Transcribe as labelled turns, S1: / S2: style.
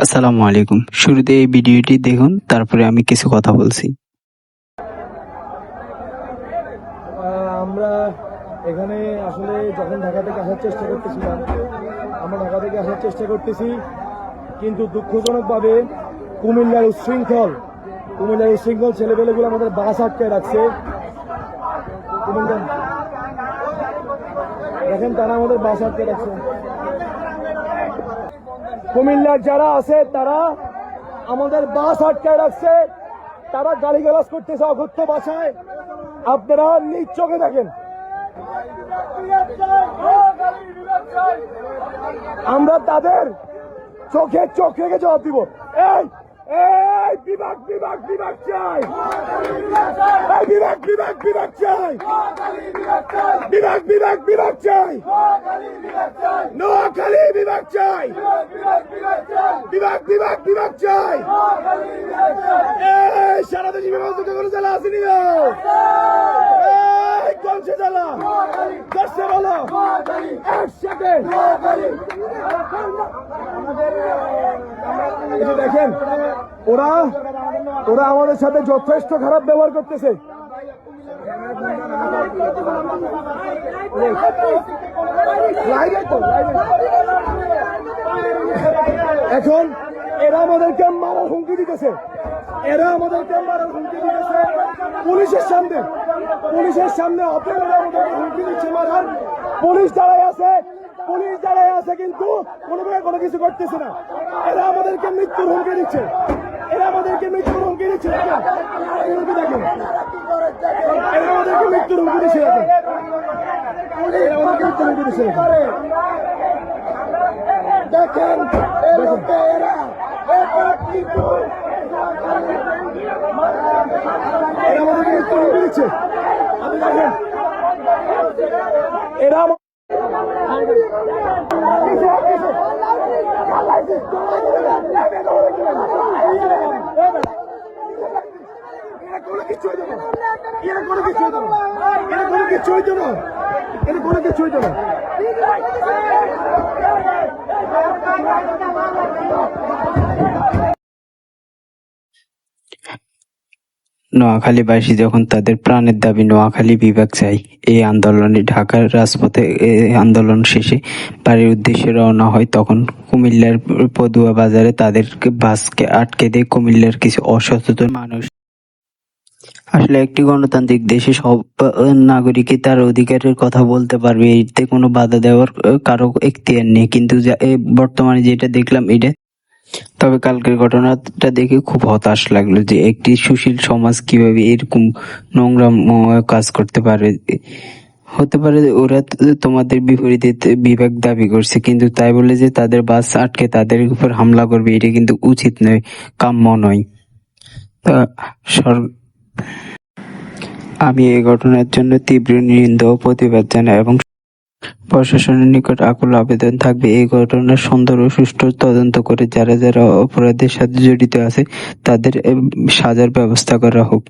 S1: আসসালামু আলাইকুম। শুরুতে এই ভিডিওটি দেখুন, তারপরে আমি কিছু কথা বলছি।
S2: আমরা এখানে আসলে যখন ঢাকা থেকে আসার চেষ্টা করতেছিলাম, আমরা ঢাকা থেকে আসার চেষ্টা করতেছি, কিন্তু দুঃখজনকভাবে কুমিল্লার উচ্ছৃঙ্খল কুমিল্লার উচ্ছৃঙ্খল ছেলেপেলেগুলো আমাদের বাস আটকে রাখছে। দেখেন তারা আমাদের বাস আটকে রাখছে। কুমিল্লার যারা আছে, তারা আমাদের বাস আটকায় রাখছে। তারা গালিগালাজ করতেছে অগত্য বাসায় আপনারা নিজ চোখে দেখেন। আমরা তাদের চোখে চোখ রেখে জবাব দিব। এই বিভাগ বিভাগ বিভাগ চাই। বিভাগ বিভাগ বিভাগ চাই। বিভাগ বিভাগ বিভাগ চাই। নোয়াখালী, বিভাগ চাই। বিভাগ বিভাগ বিভাগ চাই সারা দেশে বিভাগ দুটো করে জেলা আসেনি জেলা দশটা বলো এই যে দেখেন ওরা ওরা আমাদের সাথে যথেষ্ট খারাপ ব্যবহার করতেছে তো। এখন এরা আমাদেরকে মারার হুমকি দিতেছে। এরা আমাদেরকে মারার হুমকি দিতেছে। পুলিশের সামনে পুলিশের সামনে আমাদেরকে হুমকি দিচ্ছে মারার। পুলিশ দাঁড়ায় আছে, পুলিশ দাঁড়ায় আছে কিন্তু কোনো কোনো কিছু করতেছে না। এরা আমাদেরকে মৃত্যুর হুমকি দিচ্ছে। এরা আমাদেরকে মৃত্যুর হুমকি দিচ্ছে। এরা আমাদেরকে মৃত্যুর হুমকি দিচ্ছে। এরা আমাদেরকে মৃত্যুর হুমকি দিচ্ছে। দেখেন দেখেন, এরা এরা এরা কোনো কিছু হইতো। এরা কোনো কিছু হইতো না। এরা কোনো কিছু হইতো না। এরা কোনো কিছু না।
S1: নোয়াখালীবাসী যখন তাদের প্রাণের দাবি নোয়াখালী বিভাগ চাই এই আন্দোলনে ঢাকার রাজপথে আন্দোলন শেষে বাড়ির উদ্দেশ্যে রওনা হয়, তখন কুমিল্লার পদুয়া বাজারে তাদেরকে বাসকে আটকে দেয় কুমিল্লার কিছু অসচেতন মানুষ। আসলে একটি গণতান্ত্রিক দেশে সব নাগরিকই তার অধিকারের কথা বলতে পারবে, এতে কোনো বাধা দেওয়ার কারও এখতিয়ার নেই। কিন্তু বর্তমানে যেটা দেখলাম এটা তবে কালকের ঘটনাটা দেখে খুব হতাশ লাগল যে একটি সুশীল সমাজ কীভাবে এরকম নোংরা কাজ করতে পারে। হতে পারে ওরা তোমাদের বিপরীতে বিভাগ দাবি করছে, কিন্তু তাই বলে যে তাদের বাস আটকে তাদের উপর হামলা করবে, এটা কিন্তু উচিত নয়, কাম্য নয়। তা আমি এই ঘটনার জন্য তীব্র নিন্দা ও প্রতিবাদ জানাই এবং প্রশাসনের নিকট আকুল আবেদন থাকবে। এই ঘটনার সুন্দর ও সুষ্ঠু তদন্ত করে যারা যারা অপরাধের সাথে জড়িত আছে, তাদের সাজার ব্যবস্থা করা হোক।